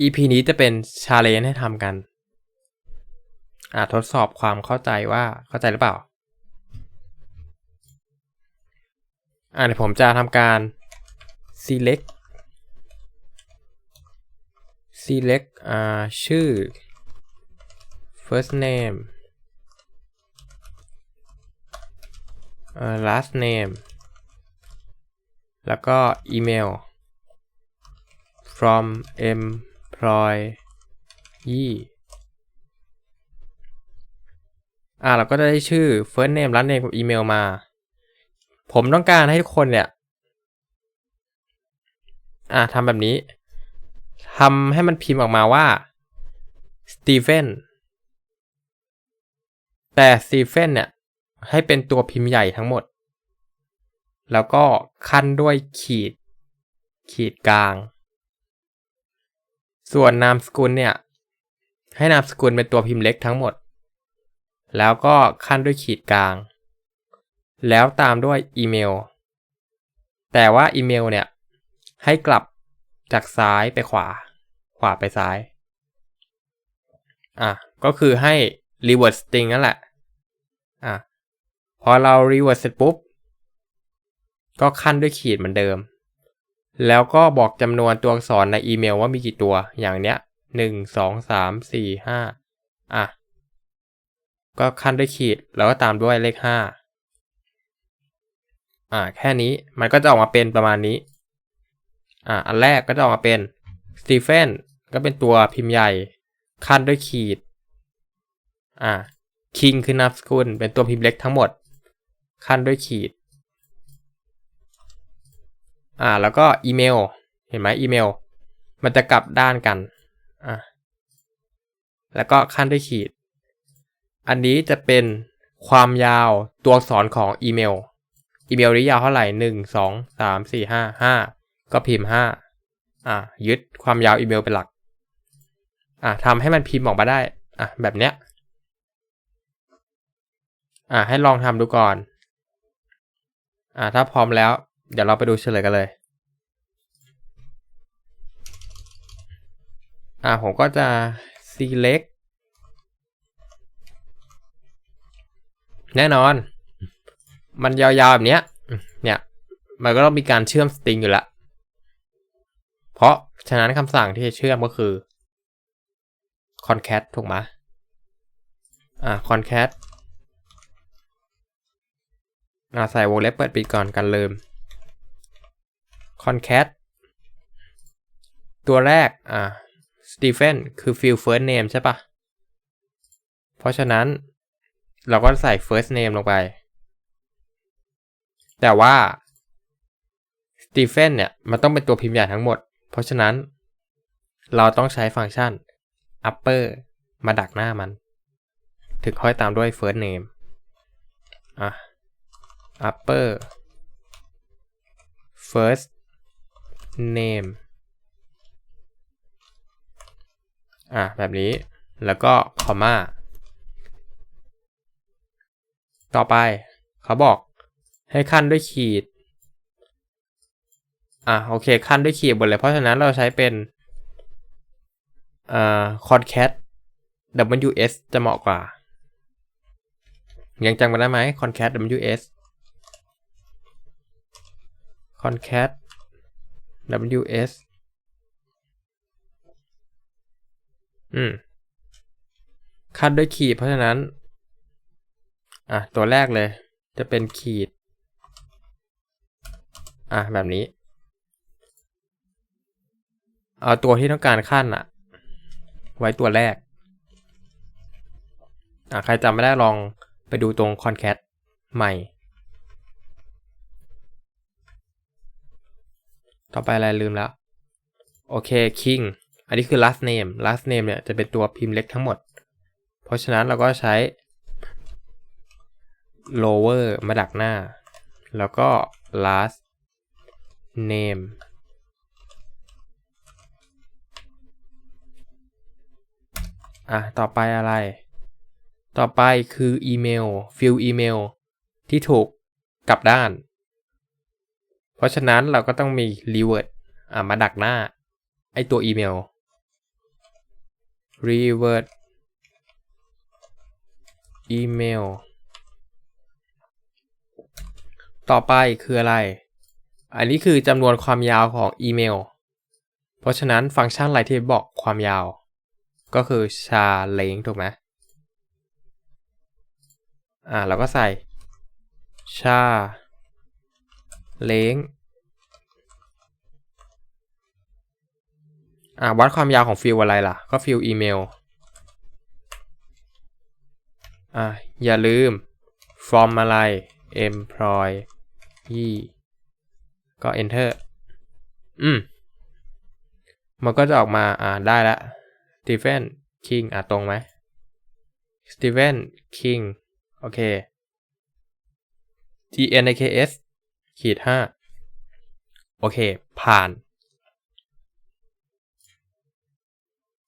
EP นี้จะเป็นชาเลนจ์ให้ทำกันอ่าทดสอบความเข้าใจว่าเข้าใจหรือเปล่า อ่าเดี๋ยวผมจะทำการ select select อ่าชื่อ first name อ่า last name แล้วก็อีเมล from employee อ่าเราก็จะได้ชื่อ first name last name กับอีเมลมา ผมต้องการให้ทุกคนเนี่ย อ่าทำแบบนี้ทำให้มันพิมพ์ออกมาว่า Stephen แต่ Stephen เนี่ย ให้เป็นตัวพิมพ์ใหญ่ทั้งหมด แล้วก็ขั้นด้วยขีด ขีดกลาง ส่วนนามสกุลเนี่ย ให้นามสกุลเป็นตัวพิมพ์เล็กทั้งหมด แล้วก็ขั้นด้วยขีดกลาง แล้วตามด้วยอีเมล แต่ว่าอีเมลเนี่ย ให้กลับจากซ้ายไปขวา ขวาไปซ้าย อะ ก็คือให้ reverse string นั่นแหละ อะ พอเรา reverse เสร็จปุ๊บ ก็ขั้นด้วยขีดเหมือนเดิม แล้วก็บอกจำนวนตัวอักษรในอีเมลว่ามีกี่ตัวอย่างเนี้ยหนึ่งสองสามสี่ห้าอะ ก็ขั้นด้วยขีดแล้วก็ตามด้วยเลขห้าอ่าแค่นี้มันก็จะออกมาเป็นประมาณนี้ อ่าอันแรกก็จะออกมาเป็น Stephen ก็เป็นตัวพิมพ์ใหญ่ ขั้นด้วยขีด อ่า King คือนามสกุลเป็นตัวพิมพ์เล็กทั้งหมด ขั้นด้วยขีด อ่า แล้วก็อีเมล เห็นไหมอีเมล มันจะกลับด้านกัน อ่าแล้วก็ขั้นด้วยขีด อันนี้จะเป็นความยาวตัวอักษรของอีเมล อีเมลนี้ยาวเท่าไหร่หนึ่งสองสามสี่ห้าห้าก็พิมพ์ห้าอ่ายึดความยาวอีเมลเป็นหลัก อ่าทำให้มันพิมพ์ออกมาได้ อะแบบเนี้ย อ่าให้ลองทำดูก่อน อ่าถ้าพร้อมแล้ว เดี๋ยวเราไปดูเฉลยกันเลย อ่าผมก็จะ select แน่นอน มันยาวๆแบบเนี้ย เนี่ย มันก็ต้องมีการเชื่อมสตริงอยู่ละ เพราะฉะนั้นคำสั่งที่จะเชื่อมก็คือ concat ถูกไหมอ่า concat อ่าใส่วงเล็บเปิดปิดก่อนกันลืม concat ตัวแรก อ่า Stephen คือ field first name ใช่ปะเพราะฉะนั้นเราก็ใส่ first name ลงไป แต่ว่า Stephen เนี่ย มันต้องเป็นตัวพิมพ์ใหญ่ทั้งหมด เพราะฉะนั้น เราต้องใช้ฟังก์ชัน upper มาดักหน้ามัน ถึงค่อยตามด้วย first name อะ upper first name อะแบบนี้แล้วก็คอมมาต่อไปเขาบอกให้ขั้นด้วยขีด อะโอเคขั้นด้วยขีดหมดเลย เพราะฉะนั้นเราใช้เป็นอ่า concat ws จะเหมาะกว่า ยังจำกันได้ไหม concat ws concat ws อืม คัดด้วยขีดเพราะฉะนั้น อะ ตัวแรกเลย จะเป็นขีด อะ แบบนี้ เอาตัวที่ต้องการขั้นอะไว้ตัวแรก อะ ใครจำไม่ได้ลองไปดูตรง concat ใหม่ ต่อไปอะไรลืมแล้ว โอเค king อันนี้คือ last name last name เนี่ยจะเป็นตัวพิมพ์เล็กทั้งหมด เพราะฉะนั้นเราก็ใช้ lower มาดักหน้า แล้วก็ last name อะ ต่อไปอะไร ต่อไปคืออีเมล field อีเมลที่ถูกกลับด้าน ราะฉะนั้นเราก็ต้องมี revert อะมาดักหน้า ไอตัวอีเมล revert email ต่อไปคืออะไร อันนี้คือจำนวนความยาวของอีเมล เพราะฉะนั้นฟังก์ชันอะไรที่บอกความยาว ก็คือ char length ถูกไหมอ่าเราก็ใส่ char length อ่าวัดความยาวของฟิลอะไรล่ะ ก็ฟิลอีเมล อ่าอย่าลืม from อะไร employee ก็ enter อืม มันก็จะออกมา อ่า ได้ล้ว Stephen King อะตรงไหม Stephen King โอเค T N I K S ขีดห้าโอเค ผ่าน